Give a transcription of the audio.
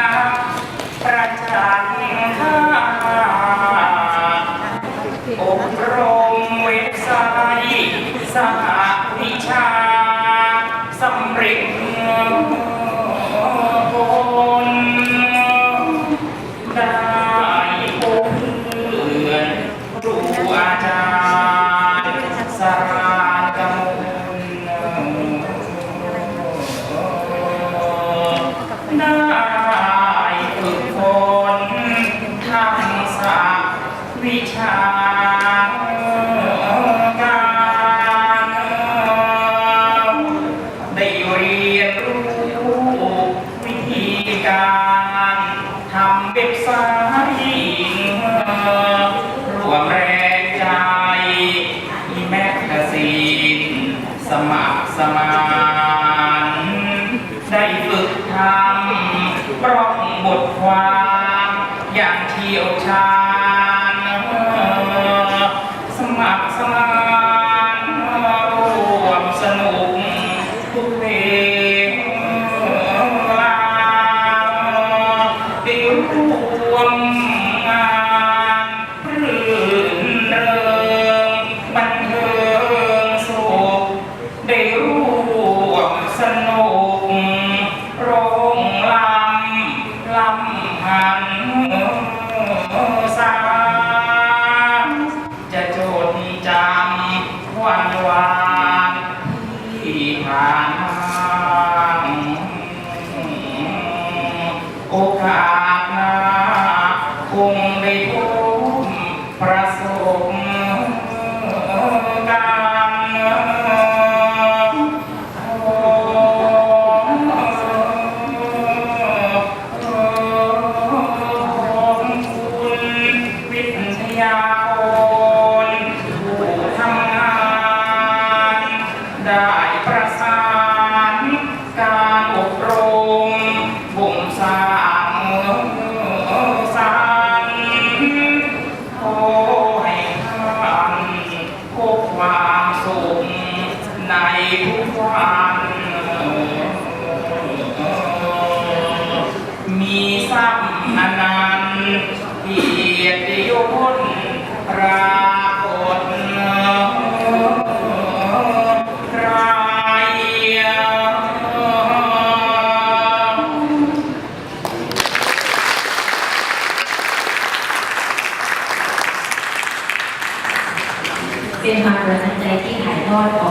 นักประจันข้าอบรมเว็บไซต์สหวิชาสำเร็จผลได้พบเพื่อนครูอาจารย์สารากมลได้ ทักษะวิชาการได้เรียนรู้วิธีการทำเว็บไซต์รวมแรงใจอีแมกกาซีนสมัครสมานได้ฝึกทำปร่องบทความ เดี่ยวชาญสมัครสมานร่วมสนุกทุกเพลงลาได้ร่วม วันวานที่ผ่านมาโอกาส นันนเกียรติยศปรากฏรายเป็นความประทับใจที่ถ่ายทอดออก